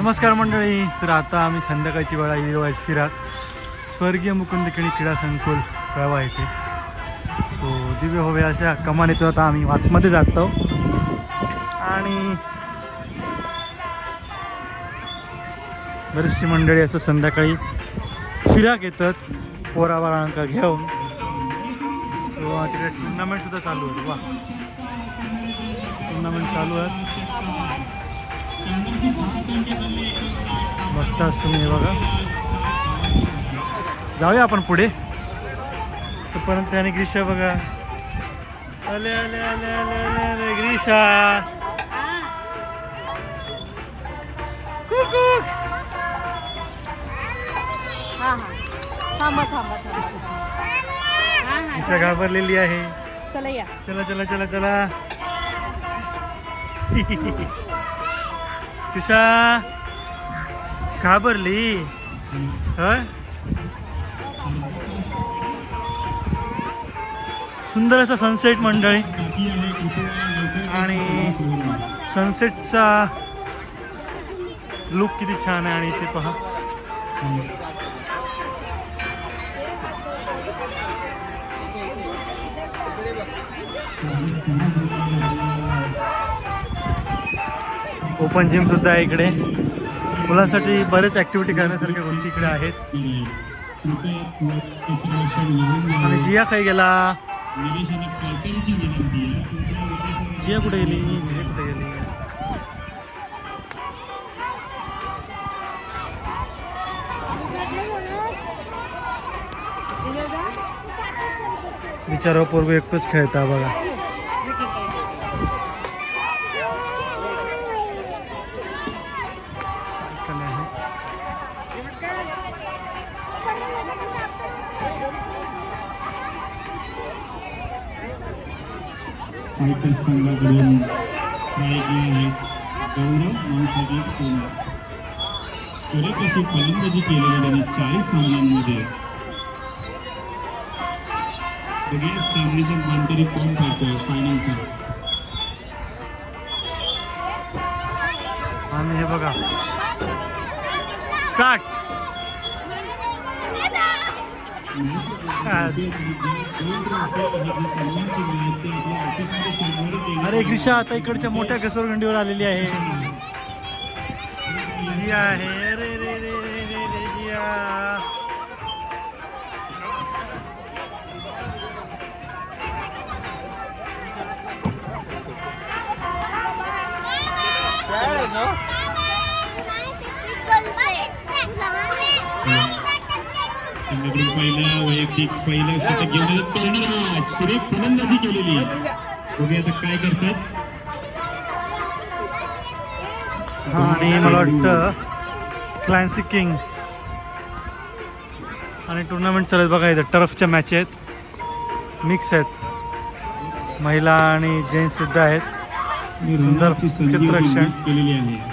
नमस्कार मंडळी. तर आता आम्ही संध्याकाळची वेळा येईल फिरात. स्वर्गीय मुकुंद किणी क्रीडा संकुल कळवा येथे. सो दिव्य हवे अशा कमानीचं आता आम्ही आतमध्ये जातो. आणि बरीचशी मंडळी असं संध्याकाळी फिराक येतात पोराबाळांका घेऊन. सो तिकडे टुर्नामेंट सुद्धा चालू आहे. वा टुर्नामेंट चालू आहे. बघताच तुम्ही हे बघा. जाऊया आपण पुढे. तोपर्यंत त्याने ग्रीषा बघा. अले अले अले अले अले अले ग्रीषा कुकूक. थांबा थांबा थांबा. ग्रीषा घाबरलेली आहे. चला या. चला चला चला चला. घाबरली? ह? सुंदर असं सनसेट मंडळी. आणि सनसेटचा लुक किती छान आहे आणि इथे पहा. ओपन जिम सुद्धा आहे इकडे. मुलांसाठी बरेच ऍक्टिव्हिटी करण्यासारख्या गोष्टी इकडे आहेत. आणि जिया काय गेला. जिया कुठे गेली? जिया कुठे गेली? बिचारा पूर्वी एकटंच खेळता बघा. सायकल संघाकडून खेळले आहेत गौरव मांसाजी सोना परत अशी फलंदाजी केलेली त्यांनी चाळीस सामन्यांमध्ये सगळ्या सामन्याचा मानकरी कोण ठरतोय फायनलचा आणि हे बघा. स्टार्ट अरे ग्रीषा आता इकडच्या मोठ्या घसरगंडीवर आलेली आहे. जिया आहे. अरे रे रे रे रे रे जिया. संघाकडून पहिला वैयक्तिक पहिलं शतक घेऊन कर्णराज सुरेख फलंदाजी केलेली. बघूया आता काय करतात? हा आणि मला वाटतं क्लायन्सी किंग आणि टुर्नामेंट चालत बघा इथं टर्फच्या मॅच आहेत. मिक्स आहेत. महिला आणि जेंट्स सुद्धा आहेत. क्षेत्ररक्षण. मिस केलेली आहे.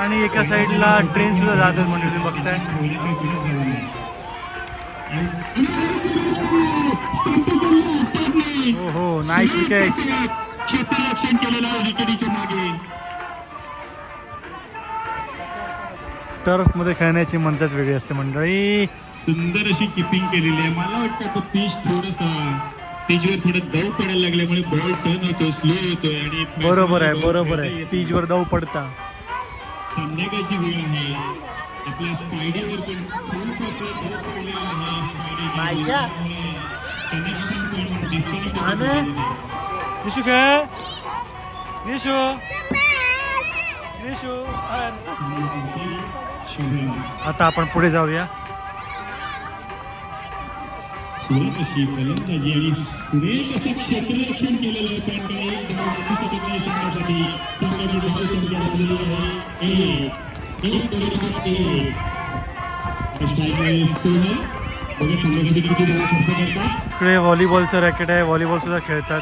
आणि एका साईडला ट्रेन सुद्धा जातात म्हणजे तुम्ही बघताय. हो हो विकेटीच्या मागे टर्फमध्ये खेळण्याची मजाच वेगळी असते मंडळी. सुंदर अशी किपिंग केलेली आहे. मला वाटतं तो पिच थोडसा पिचवर थोडं दव पडायला लागल्यामुळे बॉल टर्न होतो स्लो होतोय आणि बरोबर आहे बरोबर आहे. येत पीच वर दव पडता. नाही. संध्याकाळची वेळ आहे. आपल्या स्पायडीवर पण खूप पडलेलं आहे. स्पायडी कनेक्शन पण डिस्कनेक्ट खेळ. विशू विशू आता आपण पुढे जाऊया. सुरेख अशी फलंदाजी आणि सुरेख असं क्षेत्ररक्षण केलेलं आहे संघासाठी संघाची संख्या झालेली आहे एक इकडे व्हॉलीबॉलचं रॅकेट आहे व्हॉलीबॉल सुद्धा खेळतात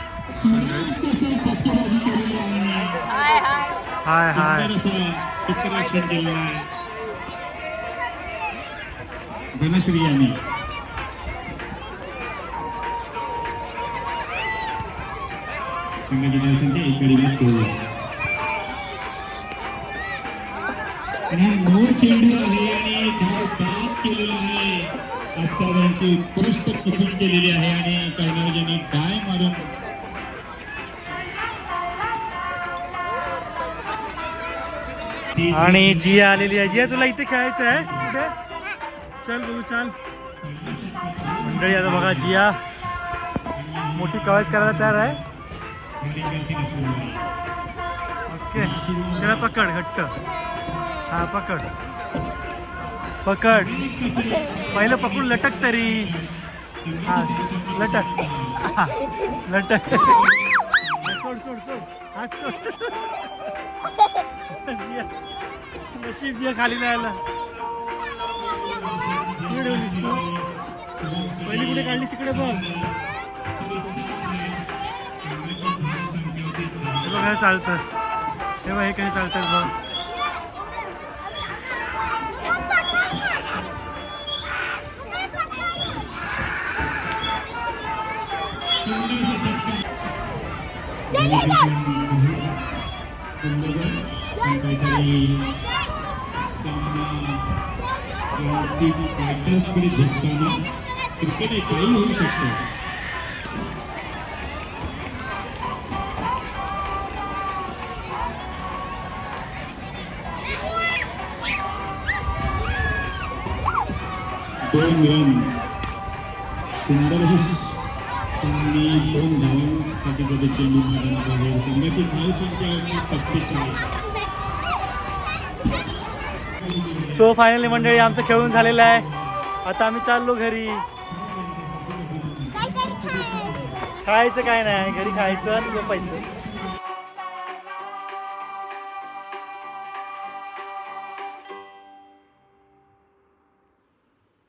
हाय हाय क्षेत्ररक्षण केलेलं आहे धनश्री यांनी आणि चेंडू आणि धाव बाद केलेला आहे. उत्कृष्ट केलेली आहे आणि मारून आणि जिया आलेली आहे. जिया तुला इथे खेळायचं आहे. कुठे चल बघू चल. मंडळी आता बघा जिया मोठी कवायत करायला तयार आहे. ओके. त्याला पकड घट्ट. हा पकड. पकड. पहिलं पकडून लटक तरी. हा लटक. हा, लटक. सोड सोड सोड. हा सोड. नशीब जिया खाली नाही आला. पहिली कुठे काढली तिकडे बघ. बघा हे चालतं. हे हे काही चालतात बघ. बॅटर्सकडे झुकताना क्रिकेट काही होऊ शकतो. दोन रन सुंदर त्यांनी दोन धावांसाठी संघाची धाव संख्या सत्तीस आहे. सो फायनली मंडळी आमचं खेळून झालेलं आहे. आता आम्ही चाललो घरी. खायचं काय नाही घरी खायचं आणि झोपायचं.